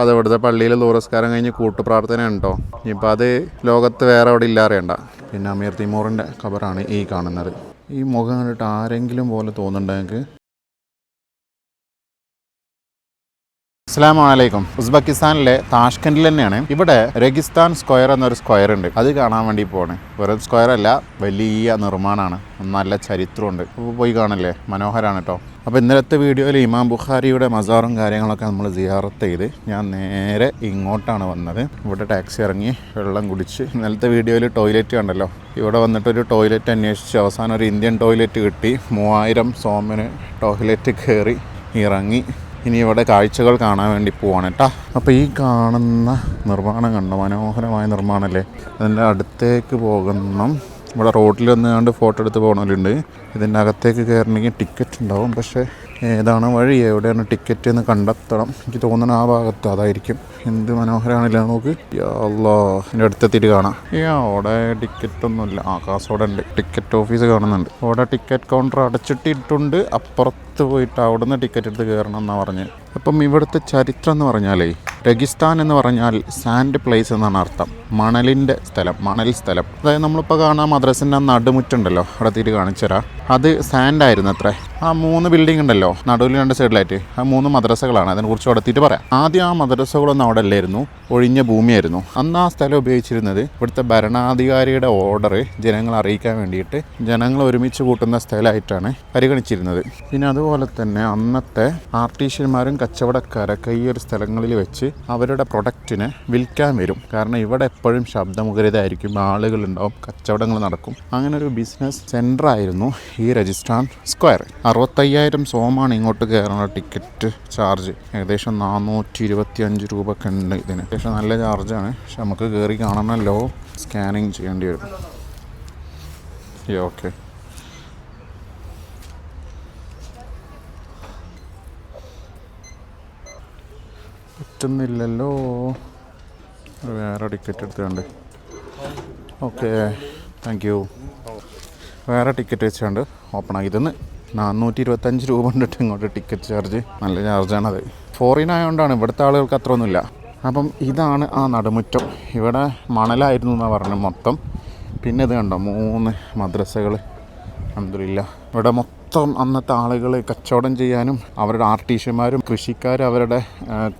അത് ഇവിടുത്തെ പള്ളിയിൽ ദൂരസ്കാരം കഴിഞ്ഞ് കൂട്ടുപ്രാർത്ഥന ഉണ്ടോ ഇപ്പം അത് ലോകത്ത് വേറെ അവിടെ ഇല്ലാറിയണ്ട പിന്നെ അമീർ തിമൂറിന്റെ ഖബറാണ് ഈ കാണുന്നത്. ഈ മുഖം കണ്ടിട്ട് ആരെങ്കിലും പോലെ തോന്നുന്നുണ്ടെങ്കിൽ അസ്സാം വലൈക്കും ഉസ്ബെക്കിസ്ഥാനിലെ താഷ്കൻഡിൽ തന്നെയാണ്. ഇവിടെ രഗിസ്ഥാൻ സ്ക്വയർ എന്നൊരു സ്ക്വയർ ഉണ്ട്. അത് കാണാൻ വേണ്ടി പോവാണ്. വെറും സ്ക്വയർ അല്ല വലിയ നിർമ്മാണമാണ്. നല്ല ചരിത്രമുണ്ട്. പോയി കാണല്ലേ? മനോഹരമാണ് കേട്ടോ അപ്പോൾ ഇന്നലത്തെ വീഡിയോയിൽ ഇമാം ബുഖാരിയുടെ മസാറും കാര്യങ്ങളൊക്കെ നമ്മൾ സിയാറത്ത് ചെയ്ത്. ഞാൻ നേരെ ഇങ്ങോട്ടാണ് വന്നത്. ഇവിടെ ടാക്സി ഇറങ്ങി വെള്ളം കുടിച്ച്. ഇന്നലത്തെ വീഡിയോയിൽ ടോയ്ലറ്റ് കണ്ടല്ലോ. ഇവിടെ വന്നിട്ടൊരു ടോയ്ലറ്റ് അന്വേഷിച്ച് അവസാനം ഒരു ഇന്ത്യൻ ടോയ്ലറ്റ് കിട്ടി. മൂവായിരം സോമിന് ടോയ്ലറ്റ് കയറി ഇറങ്ങി. ഇനി ഇവിടെ കാഴ്ചകൾ കാണാൻ വേണ്ടി പോവാണ് കേട്ടോ അപ്പോൾ ഈ കാണുന്ന നിർമ്മാണം കണ്ടു? മനോഹരമായ നിർമ്മാണമല്ലേ അതിന്റെ അടുത്തേക്ക് പോകുന്ന ഇവിടെ റോഡിൽ വന്നുകൊണ്ട് ഫോട്ടോ എടുത്ത് പോകണമല്ലുണ്ട് ഇതിന്റെ അകത്തേക്ക് കയറണമെങ്കിൽ ടിക്കറ്റ് ഉണ്ടാവും. പക്ഷേ ഏതാണ് വഴി? എവിടെയാണ് ടിക്കറ്റ് എന്ന് കണ്ടെത്തണം. എനിക്ക് തോന്നുന്നു ആ ഭാഗത്ത് അതായിരിക്കും. എന്ത് മനോഹരമാണില്ല നോക്ക്. അല്ലോ എന്റെ അടുത്തെത്തിയിട്ട് കാണാം. ഈ അവിടെ ടിക്കറ്റ് ഒന്നുമില്ല ആ കാസോടെ ഉണ്ട്. ടിക്കറ്റ് ഓഫീസ് കാണുന്നുണ്ട്. അവിടെ ടിക്കറ്റ് കൗണ്ടർ അടച്ചിട്ടിട്ടുണ്ട്. അപ്പുറത്ത് പോയിട്ട് അവിടുന്ന് ടിക്കറ്റ് എടുത്ത് കയറണം എന്നാണ് പറഞ്ഞത് അപ്പം ഇവിടുത്തെ ചരിത്രം എന്ന് പറഞ്ഞാലേ രഗിസ്ഥാൻ എന്ന് പറഞ്ഞാൽ സാൻഡ് പ്ലേസ് എന്നാണ് അർത്ഥം. മണലിന്റെ സ്ഥലം മണൽ സ്ഥലം. അതായത് നമ്മളിപ്പോൾ കാണാൻ മദ്രസിന്റെ നടുമുറ്റുണ്ടല്ലോ അവിടെ തീര് കാണിച്ചു തരാം അത് സാൻഡ് ആയിരുന്നു അത്രേ ആ മൂന്ന് ബിൽഡിംഗ് ഉണ്ടല്ലോ നടുവിൽ രണ്ട് സൈഡിലായിട്ട് ആ മൂന്ന് മദ്രസകളാണ്. അതിനെക്കുറിച്ച് അടുത്തിട്ട് പറയാം. ആദ്യം ആ മദ്രസകളൊന്നും അവിടെ അല്ലായിരുന്നു ഒഴിഞ്ഞ ഭൂമിയായിരുന്നു. അന്ന് ആ സ്ഥലം ഉപയോഗിച്ചിരുന്നത് ഇവിടുത്തെ ഭരണാധികാരിയുടെ ഓർഡർ ജനങ്ങളെ അറിയിക്കാൻ വേണ്ടിയിട്ട് ജനങ്ങൾ ഒരുമിച്ച് കൂട്ടുന്ന സ്ഥലമായിട്ടാണ് പരിഗണിച്ചിരുന്നത്. പിന്നെ അതുപോലെ തന്നെ അന്നത്തെ ആർട്ടീഷ്യന്മാരും കച്ചവടക്കാരൊക്കെ ഈ ഒരു സ്ഥലങ്ങളിൽ വെച്ച് അവരുടെ പ്രൊഡക്റ്റിനെ വിൽക്കാൻ വരും. കാരണം ഇവിടെ എപ്പോഴും ശബ്ദമുഖരിതായിരിക്കും ആളുകളുണ്ടാവും കച്ചവടങ്ങൾ നടക്കും. അങ്ങനെ ഒരു ബിസിനസ് സെന്റർ ആയിരുന്നു ഈ രജിസ്ട്രാൻ സ്ക്വയർ. അറുപത്തയ്യായിരം സോമാണ് ഇങ്ങോട്ട് കയറുന്ന ടിക്കറ്റ് ചാർജ്. ഏകദേശം നാനൂറ്റി ഇരുപത്തി അഞ്ച് രൂപ ഒക്കെ ഉണ്ട് ഇതിന്. ഏകദേശം നല്ല ചാർജാണ്. പക്ഷെ നമുക്ക് കയറി കാണണമല്ലോ. സ്കാനിങ് ചെയ്യേണ്ടി വരും. ഓക്കെ. പറ്റുന്നില്ലല്ലോ. വേറെ ടിക്കറ്റ് എടുത്തുകൊണ്ട്. ഓക്കെ താങ്ക് യു വേറെ ടിക്കറ്റ് വെച്ചുകൊണ്ട് ഓപ്പൺ ആക്കി ഇതിന്ന് നാനൂറ്റി ഇരുപത്തഞ്ച് രൂപ ഉണ്ടിട്ട് ഇങ്ങോട്ട് ടിക്കറ്റ് ചാർജ് നല്ല ചാർജാണത് ഫോറിൻ ആയതുകൊണ്ടാണ് ഇവിടുത്തെ ആളുകൾക്ക് അത്രയൊന്നുമില്ല. അപ്പം ഇതാണ് ആ നടുമുറ്റം. ഇവിടെ മണലായിരുന്നു എന്നാണ് പറഞ്ഞത് മൊത്തം. പിന്നെ ഇത് കണ്ടോ മൂന്ന് മദ്രസകൾ അന്തരില്ല ഇവിടെ മൊത്തം അന്നത്തെ ആളുകൾ കച്ചവടം ചെയ്യാനും അവരുടെ ആർട്ടീഷ്യന്മാരും കൃഷിക്കാർ അവരുടെ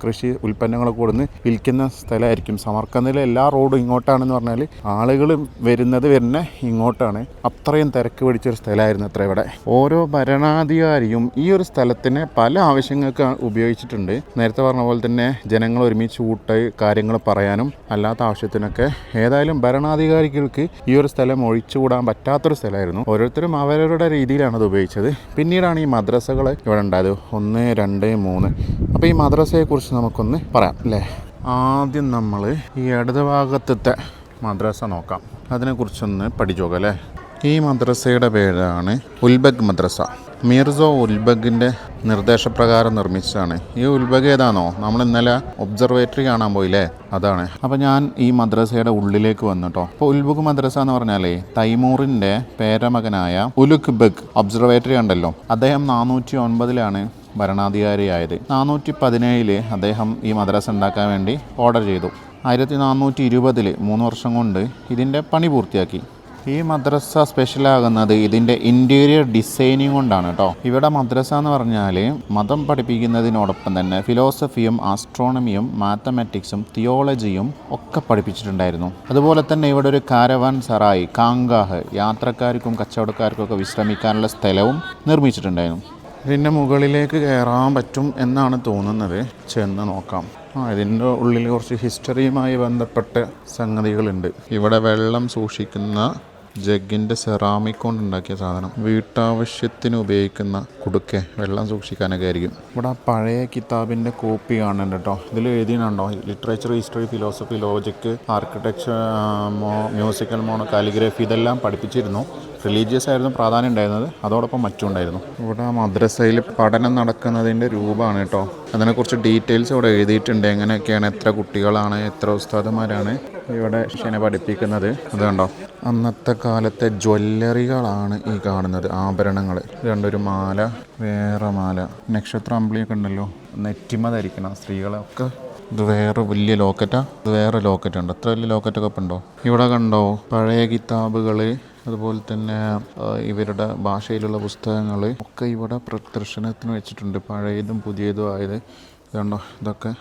കൃഷി ഉൽപ്പന്നങ്ങൾ കൊടുന്ന് വിൽക്കുന്ന സ്ഥലമായിരിക്കും. സമർക്കന്ദിലെ എല്ലാ റോഡും ഇങ്ങോട്ടാണെന്ന് പറഞ്ഞാൽ ആളുകൾ വരുന്നത് വരുന്ന ഇങ്ങോട്ടാണ്. അത്രയും തിരക്ക് പിടിച്ചൊരു സ്ഥലമായിരുന്നു അത്ര ഇവിടെ. ഓരോ ഭരണാധികാരിയും ഈ ഒരു സ്ഥലത്തിനെ പല ആവശ്യങ്ങൾക്ക് ഉപയോഗിച്ചിട്ടുണ്ട്. നേരത്തെ പറഞ്ഞ പോലെ തന്നെ ജനങ്ങൾ ഒരുമിച്ച് കൂട്ട് കാര്യങ്ങൾ പറയാനും അല്ലാത്ത ആവശ്യത്തിനൊക്കെ ഏതായാലും ഭരണാധികാരികൾക്ക് ഈ ഒരു സ്ഥലം ഒഴിച്ചുകൂടാൻ പറ്റാത്തൊരു സ്ഥലമായിരുന്നു. ഓരോരുത്തരും അവരവരുടെ രീതിയിലാണ് അത് ഉപയോഗിച്ചത്. പിന്നീടാണ് ഈ മദ്രസകൾ ഇവിടെ ഉണ്ടായത്. ഒന്ന് രണ്ട് മൂന്ന്. അപ്പോൾ ഈ മദ്രസയെക്കുറിച്ച് നമുക്കൊന്ന് പറയാം അല്ലേ? ആദ്യം നമ്മൾ ഈ ഇടതുഭാഗത്തെ മദ്രസ നോക്കാം. അതിനെക്കുറിച്ചൊന്ന് പഠിച്ചു നോക്കാം അല്ലേ? ഈ മദ്രസയുടെ പേരാണ് ഉൽബഗ് മദ്രസ. മീർസോ ഉൽബഗിന്റെ നിർദ്ദേശപ്രകാരം നിർമ്മിച്ചതാണ്. ഈ ഉൽബഗ് ഏതാണോ? നമ്മൾ ഇന്നലെ ഒബ്സർവേറ്ററി കാണാൻ പോയില്ലേ? അതാണ്. അപ്പോൾ ഞാൻ ഈ മദ്രസയുടെ ഉള്ളിലേക്ക് വന്നു കേട്ടോ അപ്പോൾ ഉൽബുഗ് മദ്രസ എന്ന് പറഞ്ഞാലേ തൈമൂറിന്റെ പേരമകനായ ഉലുഖ് ബഗ് ഒബ്സർവേറ്ററി ഉണ്ടല്ലോ. അദ്ദേഹം നാനൂറ്റി ഒൻപതിലാണ് ഭരണാധികാരിയായത്. നാനൂറ്റി പതിനേഴിൽ അദ്ദേഹം ഈ മദ്രസ ഉണ്ടാക്കാൻ വേണ്ടി ഓർഡർ ചെയ്തു. ആയിരത്തി നാനൂറ്റി ഇരുപതിൽ മൂന്ന് വർഷം കൊണ്ട് ഇതിന്റെ പണി പൂർത്തിയാക്കി. ഈ മദ്രസ സ്പെഷ്യലാകുന്നത് ഇതിന്റെ ഇന്റീരിയർ ഡിസൈനിങ് കൊണ്ടാണ് കേട്ടോ ഇവിടെ മദ്രസ എന്ന് പറഞ്ഞാൽ മതം പഠിപ്പിക്കുന്നതിനോടൊപ്പം തന്നെ ഫിലോസഫിയും ആസ്ട്രോണമിയും മാത്തമാറ്റിക്സും തിയോളജിയും ഒക്കെ പഠിപ്പിച്ചിട്ടുണ്ടായിരുന്നു. അതുപോലെ തന്നെ ഇവിടെ ഒരു കാരവാൻ സറായി കാങ്കാഹ് യാത്രക്കാർക്കും കച്ചവടക്കാർക്കും ഒക്കെ വിശ്രമിക്കാനുള്ള സ്ഥലവും നിർമ്മിച്ചിട്ടുണ്ടായിരുന്നു. ഇതിന്റെ മുകളിലേക്ക് കയറാൻ പറ്റും എന്നാണ് തോന്നുന്നത്. ചെന്ന് നോക്കാം. ആ ഇതിന്റെ ഉള്ളിൽ കുറച്ച് ഹിസ്റ്ററിയുമായി ബന്ധപ്പെട്ട സംഗതികളുണ്ട്. ഇവിടെ വെള്ളം സൂക്ഷിക്കുന്ന ജഗ്ഗിന്റെ സെറാമിക് കൊണ്ട് ഉണ്ടാക്കിയ സാധനം. വീട്ടാവശ്യത്തിന് ഉപയോഗിക്കുന്ന കുടുക്കെ വെള്ളം സൂക്ഷിക്കാനൊക്കെ ആയിരിക്കും. ഇവിടെ പഴയ കിതാബിന്റെ കോപ്പി കാണുന്നുണ്ട് കേട്ടോ. ഇതിൽ എഴുതിയിട്ടുണ്ടോ? Literature history philosophy logic architecture മോ മ്യൂസിക്കൽ മോണോ കാലിഗ്രഫി ഇതെല്ലാം പഠിപ്പിച്ചിരുന്നു. റിലീജിയസ് ആയിരുന്നു പ്രാധാന്യം ഉണ്ടായിരുന്നത്. അതോടൊപ്പം മറ്റും ഉണ്ടായിരുന്നു. ഇവിടെ മദ്രസയിൽ പഠനം നടക്കുന്നതിന്റെ രൂപമാണ് കേട്ടോ. അതിനെക്കുറിച്ച് ഡീറ്റെയിൽസ് ഇവിടെ എഴുതിയിട്ടുണ്ട്. എങ്ങനെയൊക്കെയാണ് എത്ര കുട്ടികളാണ് എത്ര ഉസ്താദുമാരാണ്. ഇവിടെ ശിഷ്യനെ പഠിപ്പിക്കുന്നത്. അതുകൊണ്ടോ കണ്ടോ? അന്നത്തെ കാലത്തെ ജ്വല്ലറികളാണ് ഈ കാണുന്നത് ആഭരണങ്ങൾ. രണ്ടൊരു മാല വേറെ മാല. നക്ഷത്ര അമ്പിളിയൊക്കെ ഉണ്ടല്ലോ. നെറ്റിമ ധരിക്കണം സ്ത്രീകളൊക്കെ. ഇത് വേറെ വലിയ ലോക്കറ്റാ. ഇത് വേറെ ലോക്കറ്റ് ഉണ്ട് അത്ര വലിയ ലോക്കറ്റൊക്കെ ഇപ്പം ഉണ്ടോ? ഇവിടെ കണ്ടോ? പഴയ കിതാബുകൾ അതുപോലെ തന്നെ ഇവരുടെ ഭാഷയിലുള്ള പുസ്തകങ്ങൾ ഒക്കെ ഇവിടെ പ്രദർശനത്തിന് വെച്ചിട്ടുണ്ട്. പഴയതും പുതിയതും ആയത്. ഇതുണ്ടോ ഇതൊക്കെ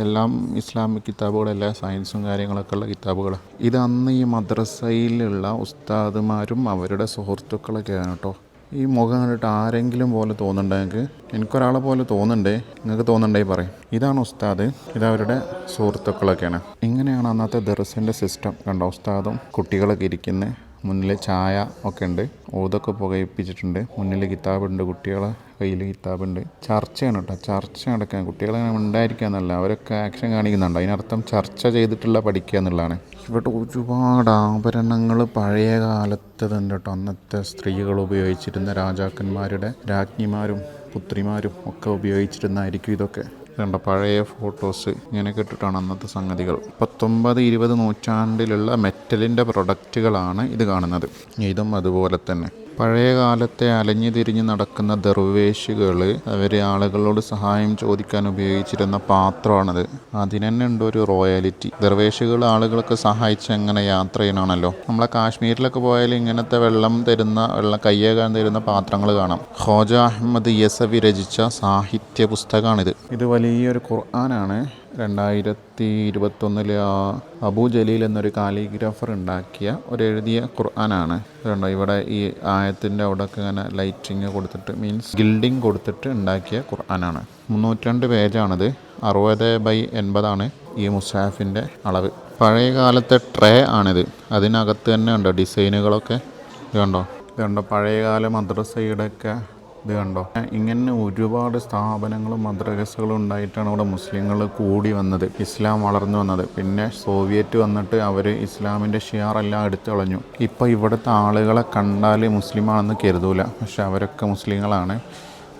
എല്ലാം ഇസ്ലാമിക് കിതാബുകളല്ല സയൻസും കാര്യങ്ങളൊക്കെ ഉള്ള കിതാബുകൾ ഇത് അന്ന് ഈ മദ്രസയിലുള്ള ഉസ്താദുമാരും അവരുടെ സുഹൃത്തുക്കളൊക്കെയാണ് കേട്ടോ ഈ മുഖം കണ്ടിട്ട് ആരെങ്കിലും പോലെ തോന്നുന്നുണ്ട് നിങ്ങൾക്ക് എനിക്കൊരാളെ പോലെ തോന്നുന്നുണ്ടേ. നിങ്ങൾക്ക് തോന്നുന്നുണ്ടേ പറയും. ഇതാണ് ഉസ്താദ്. ഇത് അവരുടെ സുഹൃത്തുക്കളൊക്കെയാണ്. ഇങ്ങനെയാണ് അന്നത്തെ ദർസിന്റെ സിസ്റ്റം കണ്ടോ? ഉസ്താദും കുട്ടികളൊക്കെ ഇരിക്കുന്നത് മുന്നിൽ ചായ ഒക്കെ ഉണ്ട്. ഓതൊക്കെ പുകയിപ്പിച്ചിട്ടുണ്ട്. മുന്നിൽ കിതാബുണ്ട് കുട്ടികളെ. കയ്യിൽ കിതാബുണ്ട്. ചർച്ചയാണ് കേട്ടോ. ചർച്ച നടക്കാൻ. കുട്ടികളെ ഉണ്ടായിരിക്കുക എന്നല്ല. അവരൊക്കെ ആക്ഷൻ കാണിക്കുന്നുണ്ട്. അതിനർത്ഥം ചർച്ച ചെയ്തിട്ടുള്ള പഠിക്കുക എന്നുള്ളതാണ്. ഇവിടെ ഒരുപാട് ആഭരണങ്ങൾ പഴയ കാലത്ത് തന്നെ കേട്ടോ. അന്നത്തെ സ്ത്രീകൾ ഉപയോഗിച്ചിരുന്ന രാജാക്കന്മാരുടെ രാജ്ഞിമാരും പുത്രിമാരും ഒക്കെ ഉപയോഗിച്ചിരുന്നായിരിക്കും ഇതൊക്കെ. കണ്ട പഴയ ഫോട്ടോസ് ഇങ്ങനെയൊക്കെ ഇട്ടിട്ടാണ് അന്നത്തെ സംഗതികൾ. പത്തൊമ്പത് ഇരുപത് നൂറ്റാണ്ടിലുള്ള മെറ്റലിന്റെ പ്രൊഡക്റ്റുകളാണ് ഇത് കാണുന്നത്. ഇതും അതുപോലെ തന്നെ. പഴയ കാലത്തെ അലഞ്ഞു തിരിഞ്ഞ് നടക്കുന്ന ദർവേശുകൾ അവർ ആളുകളോട് സഹായം ചോദിക്കാൻ ഉപയോഗിച്ചിരുന്ന പാത്രമാണത്. അതിന് തന്നെ ഉണ്ട് ഒരു റോയാലിറ്റി. ദർവേശുകൾ ആളുകളൊക്കെ സഹായിച്ച് എങ്ങനെ യാത്ര ചെയ്യണമല്ലോ നമ്മളെ കാശ്മീരിലൊക്കെ പോയാൽ ഇങ്ങനത്തെ വെള്ളം തരുന്ന വെള്ളം കയ്യേകാൻ തരുന്ന പാത്രങ്ങൾ കാണാം. ഖോജ അഹമ്മദ് യസവി രചിച്ച സാഹിത്യ പുസ്തകമാണിത് ഇത് വലിയൊരു ഖുർആനാണ്. രണ്ടായിരത്തി ഇരുപത്തൊന്നിലെ അബു ജലീൽ എന്നൊരു കാലിഗ്രാഫർ ഉണ്ടാക്കിയ ഒരു എഴുതിയ ഖുർആനാണ്. അതുകൊണ്ട് ഇവിടെ ഈ ആയത്തിന്റെ അവിടെയൊക്കെ ഇങ്ങനെ ലൈറ്റിങ് കൊടുത്തിട്ട് മീൻസ് ഗിൽഡിങ് കൊടുത്തിട്ട് ഉണ്ടാക്കിയ ഖുർആനാണ്. മുന്നൂറ്റിരണ്ട് പേജാണിത്. അറുപത് ബൈ എൺപതാണ് ഈ മുസാഫിന്റെ അളവ്. പഴയ കാലത്തെ ട്രേ ആണിത്. അതിനകത്ത് തന്നെ ഉണ്ടോ? ഡിസൈനുകളൊക്കെ. ഇതുണ്ടോ? ഇതുണ്ടോ? പഴയകാല മദ്രസയുടെയൊക്കെ ഇത് കണ്ടോ? ഇങ്ങനെ ഒരുപാട് സ്ഥാപനങ്ങളും മദ്രസകളും ഉണ്ടായിട്ടാണ് അവിടെ മുസ്ലിങ്ങൾ കൂടി വന്നത്. ഇസ്ലാം വളർന്നു വന്നത്. പിന്നെ സോവിയറ്റ് വന്നിട്ട് അവർ ഇസ്ലാമിന്റെ ഷിയാറെല്ലാം എടുത്തു കളഞ്ഞു. ഇപ്പോൾ ഇവിടുത്തെ ആളുകളെ കണ്ടാൽ മുസ്ലിമാണെന്ന് കരുതൂല. പക്ഷെ അവരൊക്കെ മുസ്ലിങ്ങളാണ്.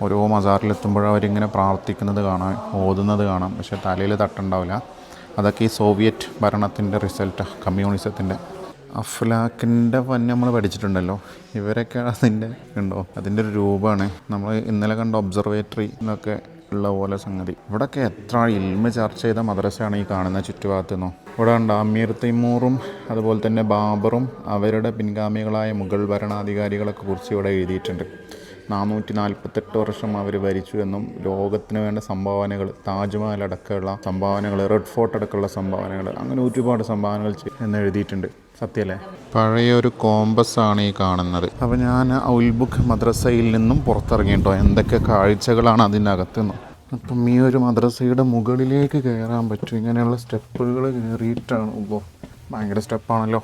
ഓരോ മസാറിലെത്തുമ്പോഴും അവരിങ്ങനെ പ്രാർത്ഥിക്കുന്നത് കാണാം ഓതുന്നത് കാണാം. പക്ഷെ തലയിൽ തട്ടുണ്ടാവില്ല. അതൊക്കെ ഈ സോവിയറ്റ് ഭരണത്തിന്റെ റിസൾട്ടാണ് കമ്മ്യൂണിസത്തിന്റെ. അഫ്ലാക്കിന്റെ പന്നി നമ്മൾ പഠിച്ചിട്ടുണ്ടല്ലോ. ഇവരൊക്കെ അതിന്റെ ഉണ്ടോ അതിന്റെ ഒരു രൂപമാണ്. നമ്മൾ ഇന്നലെ കണ്ട ഒബ്സർവേറ്ററി എന്നൊക്കെ ഉള്ള പോലെ സംഗതി. ഇവിടെയൊക്കെ എത്ര ഇൽമ ചർച്ച ചെയ്ത മദ്രസയാണ് ഈ കാണുന്ന ചുറ്റുഭാഗത്തു നിന്നോ ഇവിടെ ഉണ്ട് അമീർ തിമൂറും അതുപോലെ തന്നെ ബാബറും അവരുടെ പിൻഗാമികളായ മുഗൾ ഭരണാധികാരികളൊക്കെ കുറിച്ച് ഇവിടെ എഴുതിയിട്ടുണ്ട്. നാനൂറ്റി നാൽപ്പത്തെട്ട് വർഷം അവർ ഭരിച്ചു എന്നും ലോകത്തിന് വേണ്ട സംഭാവനകൾ താജ്മഹൽ അടക്കമുള്ള സംഭാവനകൾ റെഡ് ഫോർട്ട് അടക്കമുള്ള സംഭാവനകൾ അങ്ങനെ ഒരുപാട് സംഭാവനകൾ എന്ന് എഴുതിയിട്ടുണ്ട്. സത്യല്ലേ? പഴയൊരു കോമ്പസ് ആണ് ഈ കാണുന്നത്. അപ്പോൾ ഞാൻ ഔൽബുക്ക് മദ്രസയിൽ നിന്നും പുറത്തിറങ്ങിയിട്ടോ എന്തൊക്കെ കാഴ്ചകളാണ് അതിന്റെ അകത്തുനിന്ന് അപ്പം ഈ ഒരു മദ്രസയുടെ മുകളിലേക്ക് കയറാൻ പറ്റും. ഇങ്ങനെയുള്ള സ്റ്റെപ്പുകൾ കയറിയിട്ടാണ്. ഇപ്പോൾ ഭയങ്കര സ്റ്റെപ്പാണല്ലോ.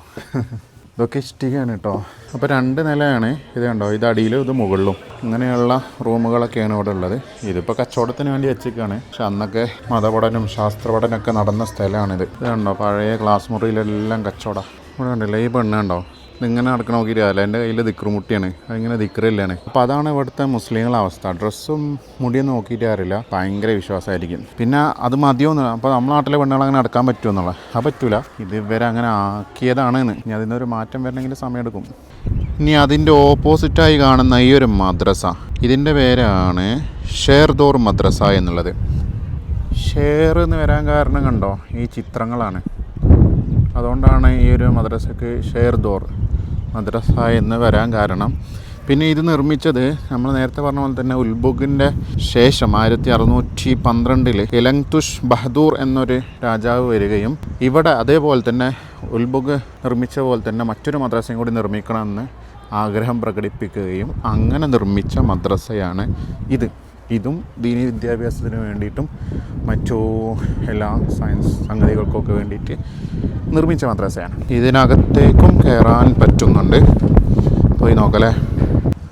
ഇതൊക്കെ ഇഷ്ടികയാണ് കേട്ടോ അപ്പോൾ രണ്ട് നിലയാണ് ഇത് കണ്ടോ? ഇത് അടിയിലും ഇത് മുകളിലും. ഇങ്ങനെയുള്ള റൂമുകളൊക്കെയാണ് ഇവിടെ ഉള്ളത്. ഇതിപ്പോൾ കച്ചവടത്തിന് വേണ്ടി വെച്ചേക്കാണ് പക്ഷെ അന്നൊക്കെ മതപഠനം ശാസ്ത്രപഠനമൊക്കെ നടന്ന സ്ഥലമാണിത്. ഇത് കണ്ടോ? പഴയ ക്ലാസ് മുറിയിലെല്ലാം കച്ചവടം. ഇവിടെ കണ്ടില്ലേ? ഈ പെണ്ണ് കണ്ടോ? ഇതിങ്ങനെ നടക്കണ നോക്കി അല്ല എന്റെ കയ്യിൽ ദിക്റുമുട്ടിയാണ് അതിങ്ങനെ ദിക്റില്ലാണ്. അപ്പോൾ അതാണ് ഇവിടുത്തെ മുസ്ലിങ്ങളെ അവസ്ഥ. ഡ്രസ്സും മുടിയൊന്നും നോക്കിയിട്ട് അറിയില്ല ഭയങ്കര വിശ്വാസമായിരിക്കും പിന്നെ അത് മതിയോന്ന് അപ്പോൾ നമ്മുടെ നാട്ടിലെ പെണ്ണുകൾ അങ്ങനെ നടക്കാൻ പറ്റുമെന്നുള്ള അത് പറ്റൂല. ഇത് ഇവരെ അങ്ങനെ ആക്കിയതാണ് ഇനി അതിനൊരു മാറ്റം വരണമെങ്കിൽ സമയമെടുക്കും ഇനി അതിന്റെ ഓപ്പോസിറ്റായി കാണുന്ന ഈ ഒരു മദ്രസ. ഇതിന്റെ പേരാണ് ഷേർദോർ മദ്രസ എന്നുള്ളത്. ഷെയർ എന്ന് വരാൻ കാരണം കണ്ടോ? ഈ ചിത്രങ്ങളാണ്. അതുകൊണ്ടാണ് ഈ ഒരു മദ്രസക്ക് ഷേർദോർ. മദ്രസ എന്ന് വരാൻ കാരണം. പിന്നെ ഇത് നിർമ്മിച്ചത് നമ്മൾ നേരത്തെ പറഞ്ഞ പോലെ തന്നെ ഉൽബുഗിന്റെ ശേഷം ആയിരത്തി അറുന്നൂറ്റി പന്ത്രണ്ടിൽ ഇലങ്തുഷ് ബഹദൂർ എന്നൊരു രാജാവ് വരികയും ഇവിടെ അതേപോലെ തന്നെ ഉൽബുഗ് നിർമ്മിച്ച പോലെ തന്നെ മറ്റൊരു മദ്രസയും കൂടി നിർമ്മിക്കണമെന്ന് ആഗ്രഹം പ്രകടിപ്പിക്കുകയും അങ്ങനെ നിർമ്മിച്ച മദ്രസയാണ് ഇത്. ഇതും ദീനി വിദ്യാഭ്യാസത്തിന് വേണ്ടിയിട്ടും മറ്റു എല്ലാ സയൻസ് സംഗതികൾക്കൊക്കെ വേണ്ടിയിട്ട് നിർമ്മിച്ച മദ്രസയാണ്. ഇതിനകത്തേക്കും കയറാൻ പറ്റുന്നുണ്ട്. പോയി നോക്കലേ.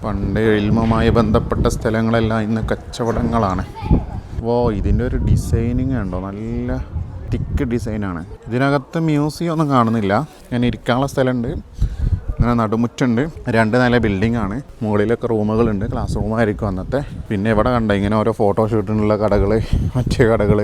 പണ്ട് എൽമുമായി ബന്ധപ്പെട്ട സ്ഥലങ്ങളെല്ലാം ഇന്ന് കച്ചവടങ്ങളാണ്. ഓ ഇതിന്റെ ഒരു ഡിസൈനിങ് ഉണ്ടോ നല്ല തിക്ക് ഡിസൈനാണ് ഇതിനകത്ത് മ്യൂസിയം ഒന്നും കാണുന്നില്ല. ഞാൻ ഇരിക്കാനുള്ള സ്ഥലമുണ്ട്. ഇങ്ങനെ നടുമുറ്റുണ്ട്. രണ്ട് നില ബിൽഡിംഗ് ആണ്. മുകളിലൊക്കെ റൂമുകളുണ്ട്. ക്ലാസ് റൂമായിരിക്കും അന്നത്തെ. പിന്നെ ഇവിടെ കണ്ട ഇങ്ങനെ ഓരോ ഫോട്ടോഷൂട്ടിനുള്ള കടകൾ മറ്റേ കടകൾ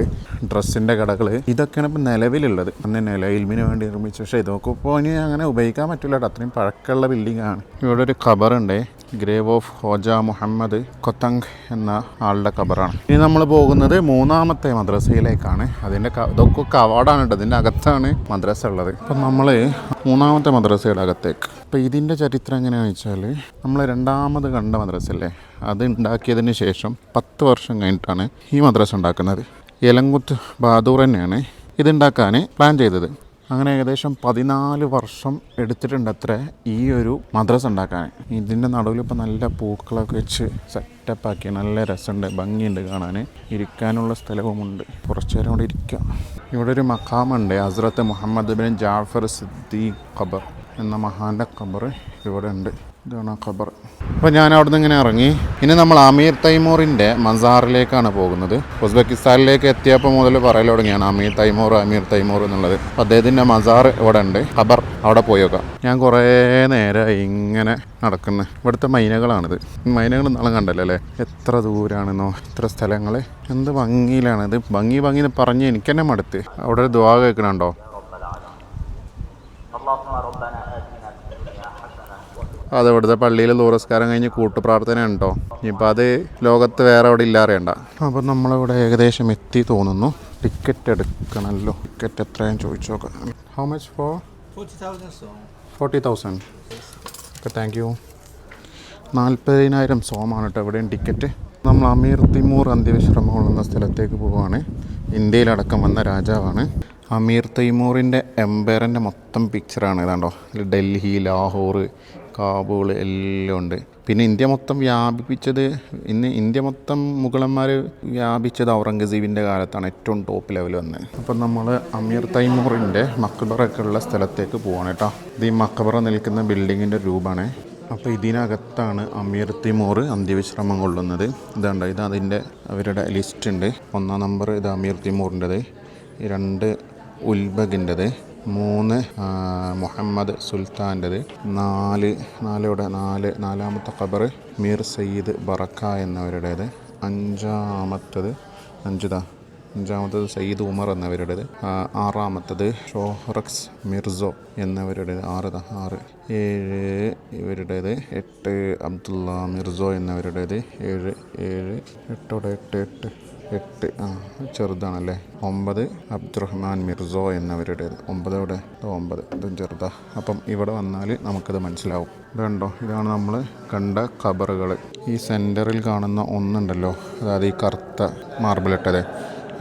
ഡ്രസ്സിന്റെ കടകൾ ഇതൊക്കെയാണ് ഇപ്പം നിലവിലുള്ളത്. അന്ന് നിലയിൽമിന് വേണ്ടി നിർമ്മിച്ച പക്ഷേ ഇതൊക്കെ ഇപ്പോൾ ഇനി അങ്ങനെ ഉപയോഗിക്കാൻ പറ്റില്ല അത്രയും പഴക്കമുള്ള ബിൽഡിംഗ് ആണ്. ഇവിടെ ഒരു ഖബറുണ്ട് ഗ്രേവ് ഓഫ് ഹോജ മുഹമ്മദ് കൊത്തങ് എന്ന ആളുടെ ഖബറാണ്. ഇനി നമ്മൾ പോകുന്നത് മൂന്നാമത്തെ മദ്രസയിലേക്കാണ്. അതിന്റെ ഇതൊക്കെ കവാടാണ് കേട്ടോ. ഇതിന്റെ അകത്താണ് മദ്രസ ഉള്ളത്. അപ്പം നമ്മൾ മൂന്നാമത്തെ മദ്രസയുടെ അകത്തേക്ക്. അപ്പോൾ ഇതിന്റെ ചരിത്രം എങ്ങനെയാണെന്ന് വെച്ചാൽ നമ്മൾ രണ്ടാമത് കണ്ട മദ്രസല്ലേ അത് ഉണ്ടാക്കിയതിന് ശേഷം പത്ത് വർഷം കഴിഞ്ഞിട്ടാണ് ഈ മദ്രസ ഉണ്ടാക്കുന്നത്. എലങ്കുത്ത് ബാദൂർ തന്നെയാണ് ഇതുണ്ടാക്കാൻ പ്ലാൻ ചെയ്തത്. അങ്ങനെ ഏകദേശം പതിനാല് വർഷം എടുത്തിട്ടുണ്ട് അത്ര ഈ ഒരു മദ്രസ ഉണ്ടാക്കാൻ. ഇതിന്റെ നടുവിൽ ഇപ്പോൾ നല്ല പൂക്കളൊക്കെ വെച്ച് സെറ്റപ്പാക്കി നല്ല രസമുണ്ട് ഭംഗിയുണ്ട് കാണാൻ. ഇരിക്കാനുള്ള സ്ഥലവുമുണ്ട്. കുറച്ചു നേരം കൂടെ ഇരിക്കാം. ഇവിടെ ഒരു മക്കാമുണ്ട് ഹസ്രത്ത് മുഹമ്മദ് ബിൻ ജാഫർ സിദ്ദീഖ് ഖബർ എന്ന മഹാന്റെ ഖബർ ഇവിടെ ഉണ്ട് ഇതാണ് ഖബർ. അപ്പോൾ ഞാൻ അവിടെ നിന്ന് ഇങ്ങനെ ഇറങ്ങി. ഇനി നമ്മൾ അമീർ തൈമൂറിന്റെ മസാറിലേക്കാണ് പോകുന്നത്. ഉസ്ബെക്കിസ്ഥാനിലേക്ക് എത്തിയപ്പോൾ മുതൽ പറയൽ തുടങ്ങിയാണ് അമീർ തൈമൂർ അമീർ തൈമൂർ എന്നുള്ളത്. അപ്പോൾ അദ്ദേഹത്തിന്റെ മസാർ ഇവിടെ ഉണ്ട്. ഖബർ അവിടെ പോയി ഞാൻ കുറേ നേരം ഇങ്ങനെ നടക്കുന്നു. ഇവിടുത്തെ മൈനകളാണിത്. മൈനകൾ നാളെ കണ്ടല്ലോ അല്ലേ? എത്ര ദൂരാണെന്നോ എത്ര സ്ഥലങ്ങൾ എന്ത് ഭംഗിയിലാണ് ഇത്. ഭംഗി ഭംഗി എന്ന് പറഞ്ഞ് എനിക്ക് തന്നെ മടുത്ത്. അവിടെ ഒരു ദ്വാ കേൾക്കണുണ്ടോ? അത് ഇവിടുത്തെ പള്ളിയിൽ ദൂരസ്കാരം കഴിഞ്ഞ് കൂട്ടുപ്രാർത്ഥന ഉണ്ടോ ഇപ്പം അത് ലോകത്ത് വേറെ അവിടെ ഇല്ലാറിയണ്ട അപ്പം നമ്മളിവിടെ ഏകദേശം എത്തി തോന്നുന്നു. ടിക്കറ്റ് എടുക്കണമല്ലോ ടിക്കറ്റ് എത്രയും ചോദിച്ചു നോക്കാം. How much for 40,000 song. Forty thousand okay thank you നാൽപ്പതിനായിരം സോമാണ് കേട്ടോ എവിടെയും ടിക്കറ്റ്. നമ്മൾ അമീർ തിമൂർ അന്ത്യവിശ്രമം കൊള്ളുന്ന സ്ഥലത്തേക്ക് പോവുകയാണ് ഇന്ത്യയിലടക്കം വന്ന രാജാവാണ്. അമീർ തൈമൂറിന്റെ എംപയറിന്റെ മൊത്തം പിക്ചറാണ് ഇതാണ്ടോ. ഡൽഹി ലാഹോർ കാബൂൾ എല്ലാം ഉണ്ട്. പിന്നെ ഇന്ത്യ മൊത്തം വ്യാപിപ്പിച്ചത് ഇന്ന് ഇന്ത്യ മൊത്തം മുഗളന്മാർ വ്യാപിച്ചത് ഔറംഗസീബിന്റെ കാലത്താണ് ഏറ്റവും ടോപ്പ് ലെവൽ വന്നത് അപ്പം നമ്മൾ അമീർ തൈമൂറിന്റെ മക്ബറൊക്കെ ഉള്ള സ്ഥലത്തേക്ക് പോവാണ് കേട്ടോ ഇത് ഈ മക്ബറ നിൽക്കുന്ന ബിൽഡിങ്ങിന്റെ രൂപമാണ് അപ്പോൾ ഇതിനകത്താണ് അമീർ തിമൂർ അന്ത്യവിശ്രമം കൊള്ളുന്നത്. ഇതുണ്ട് ഇത് അതിന്റെ അവരുടെ ലിസ്റ്റ് ഉണ്ട്. ഒന്നാം നമ്പർ ഇത് അമീർ തിമൂറിന്റെത്. രണ്ട് ഉൽബഗിന്റെത്. മൂന്ന് മുഹമ്മദ് സുൽത്താന്റെത്. നാല് നാലോടെ നാല് നാലാമത്തെ ഖബർ മീർ സയ്യിദ് ബറക്ക എന്നവരുടേത്. അഞ്ചാമത്തത് അഞ്ചുതാ അഞ്ചാമത്തത് സയ്യിദ് ഉമർ എന്നവരുടേത്. ആറാമത്തത് ഷോഹറക്സ് മിർസോ എന്നവരുടേത്. ആറ് ആറ്. ഏഴ് ഇവരുടേത് എട്ട് അബ്ദുള്ള മിർസോ എന്നവരുടേത്. ഏഴ് ഏഴ് എട്ടോടെ എട്ട് എട്ട്. എട്ട് ആ ചെറുതാണല്ലേ? ഒമ്പത് അബ്ദുറഹ്മാൻ മിർസോ എന്നവരുടേത് ഒമ്പതോടെ ഒമ്പത് ഇതും ചെറുതാ. അപ്പം ഇവിടെ വന്നാൽ നമുക്കത് മനസ്സിലാവും. ഇതുണ്ടോ ഇതാണ് നമ്മൾ കണ്ട ഖബറുകൾ. ഈ സെന്ററിൽ കാണുന്ന ഒന്നുണ്ടല്ലോ? അതായത് ഈ കറുത്ത മാർബിളിട്ടത്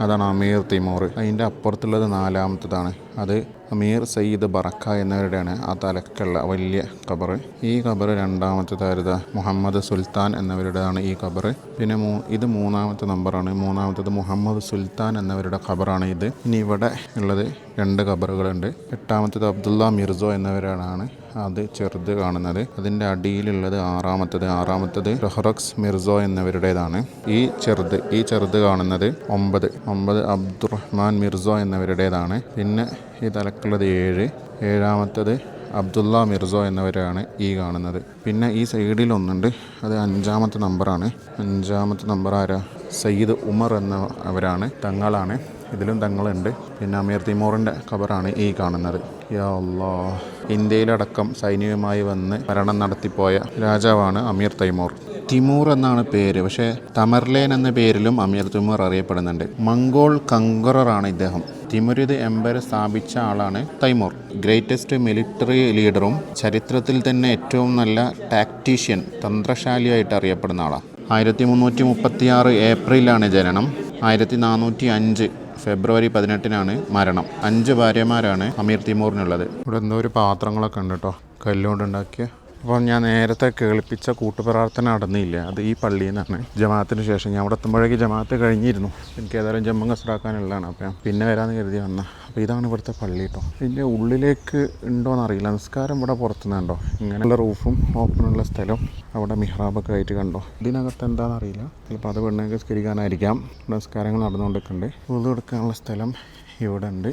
അതാണ് അമീർ തിമോർ. അതിന്റെ അപ്പുറത്തുള്ളത് നാലാമത്തതാണ്. അത് അമീർ സയ്യിദ് ബറക്ക എന്നവരുടെയാണ് ആ തലക്കുള്ള വലിയ ഖബർ ഈ ഖബർ രണ്ടാമത്തെ താരത മുഹമ്മദ് സുൽത്താൻ എന്നിവരുടേതാണ് ഈ ഖബർ പിന്നെ മൂ ഇത് മൂന്നാമത്തെ നമ്പറാണ്. മൂന്നാമത്തത് മുഹമ്മദ് സുൽത്താൻ എന്നവരുടെ ഖബറാണ് ഇത്. ഇനി ഇവിടെ ഉള്ളത് രണ്ട് ഖബറുകളുണ്ട്. എട്ടാമത്തത് അബ്ദുള്ള മിർസോ എന്നവരാണ് അത് ചെറുത് കാണുന്നത്. അതിന്റെ അടിയിലുള്ളത് ആറാമത്തത്. ആറാമത്തത് റഹ്റക്സ് മിർസോ എന്നിവരുടേതാണ്. ഈ ചെറുത് ഈ ചെറുത് കാണുന്നത് ഒമ്പത്. ഒമ്പത് അബ്ദുറഹ്മാൻ മിർസോ എന്നിവരുടേതാണ്. പിന്നെ ഈ തലക്കുള്ളത് ഏഴ്. ഏഴാമത്തത് അബ്ദുള്ള മിർസോ എന്നിവരാണ് ഈ കാണുന്നത്. പിന്നെ ഈ സൈഡിൽ ഒന്നുണ്ട് അത് അഞ്ചാമത്തെ നമ്പറാണ്. അഞ്ചാമത്തെ നമ്പർ ആരാ? സയ്യിദ് ഉമർ എന്ന അവരാണ് തങ്ങളാണ്. ഇതിലും തങ്ങളുണ്ട്. പിന്നെ അമീർ തിമോറിന്റെ ഖബറാണ് ഈ കാണുന്നത്. യാ ഇന്ത്യയിലടക്കം സൈനികമായി വന്ന് ഭരണം നടത്തിപ്പോയ രാജാവാണ് അമീർ തൈമൂർ. തിമൂർ എന്നാണ് പേര്. പക്ഷേ തമർലേൻ എന്ന പേരിലും അമീർ തിമൂർ അറിയപ്പെടുന്നുണ്ട്. മംഗോൾ കങ്കററാണ് ഇദ്ദേഹം. തിമുരിത് എംപയർ സ്ഥാപിച്ച ആളാണ് തൈമൂർ. ഗ്രേറ്റസ്റ്റ് മിലിറ്ററി ലീഡറും ചരിത്രത്തിൽ തന്നെ ഏറ്റവും നല്ല ടാക്ടീഷ്യൻ തന്ത്രശാലിയായിട്ട് അറിയപ്പെടുന്ന ആളാണ് ആയിരത്തി മുന്നൂറ്റി മുപ്പത്തി ആറ് ഏപ്രിലാണ് ജനനം. ആയിരത്തി നാനൂറ്റി അഞ്ച് ഫെബ്രുവരി പതിനെട്ടിനാണ് മരണം. അഞ്ച് ഭാര്യമാരാണ് അമീർ തിമൂറിനുള്ളത്. ഇവിടെ എന്തോ ഒരു പാത്രങ്ങളൊക്കെ ഉണ്ട് കേട്ടോ കല്ലുകൊണ്ടുണ്ടാക്കിയ അപ്പോൾ ഞാൻ നേരത്തെ കേൾപ്പിച്ച കൂട്ടുപ്രാർത്ഥന നടന്നില്ല. അത് ഈ പള്ളിയിൽ നിന്നാണ് ജമാഅത്തിന് ശേഷം ഞാൻ അവിടെ എത്തുമ്പോഴേക്ക് ജമാഅത്ത് കഴിഞ്ഞിരുന്നു. എനിക്ക് ഏതായാലും ജമ്മം കസറാക്കാനുള്ളതാണ്. അപ്പം പിന്നെ വരാമെന്ന് കരുതി വന്ന. അപ്പോൾ ഇതാണ് ഇവിടുത്തെ പള്ളി കേട്ടോ ഇതിന്റെ ഉള്ളിലേക്ക് ഉണ്ടോയെന്ന് അറിയില്ല. നിസ്കാരം ഇവിടെ പുറത്തുനിന്നുണ്ടോ? ഇങ്ങനെയുള്ള റൂഫും ഓപ്പണുള്ള സ്ഥലം അവിടെ മിഹ്റാബൊക്കെ ആയിട്ട് കണ്ടോ? ഇതിനകത്ത് എന്താണെന്ന് അറിയില്ല. ചിലപ്പോൾ അത് പെണ്ണുങ്ങൾക്ക് സ്കരിക്കാനായിരിക്കാം നിസ്കാരങ്ങൾ നടന്നുകൊണ്ടിരിക്കുന്നുണ്ട്. ഉള്ളു കൊടുക്കാനുള്ള സ്ഥലം ഇവിടെ ഉണ്ട്.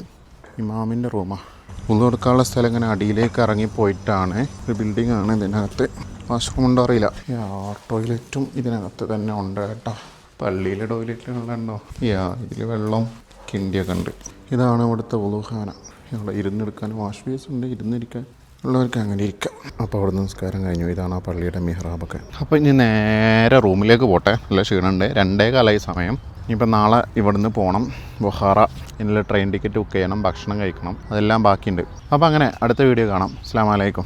ഇമാമിന്റെ റൂമാണ് ഉള്ളു കൊടുക്കാനുള്ള സ്ഥലം ഇങ്ങനെ അടിയിലേക്ക് ഇറങ്ങിപ്പോയിട്ടാണ് ഒരു ബിൽഡിംഗ് ആണ് ഇതിനകത്ത്. വാഷ്റൂം ഉണ്ടോ അറിയില്ല ടോയ്ലറ്റും ഇതിനകത്ത് തന്നെ ഉണ്ട് കേട്ടോ. പള്ളിയിലെ ടോയ്ലറ്റിലുണ്ടോ യാ ഇതിൽ വെള്ളം കിണ്ടിയൊക്കെ ഉണ്ട്. ഇതാണ് ഇവിടുത്തെ ഉളുഖാന ഇവിടെ ഇരുന്നെടുക്കാൻ വാഷ് ബേസ് ഉണ്ട് ഇരുന്നിരിക്കാൻ ഉള്ളവർക്ക് അങ്ങനെ ഇരിക്കാം. അപ്പോൾ അവിടെ നിസ്കാരം കഴിഞ്ഞു. ഇതാണ് ആ പള്ളിയുടെ മിഹ്റാബൊക്കെ അപ്പോൾ ഇനി നേരെ റൂമിലേക്ക് പോട്ടെ. നല്ല ക്ഷീണമുണ്ട്. രണ്ടേ കാലമായി സമയം. ഇനിയിപ്പോൾ നാളെ ഇവിടുന്ന് പോകണം. ബൊഹാറ ഇന്നലെ ട്രെയിൻ ടിക്കറ്റ് ബുക്ക് ചെയ്യണം ഭക്ഷണം കഴിക്കണം അതെല്ലാം ബാക്കിയുണ്ട്. അപ്പോൾ അങ്ങനെ അടുത്ത വീഡിയോ കാണാം. അസ്സാം വലൈക്കും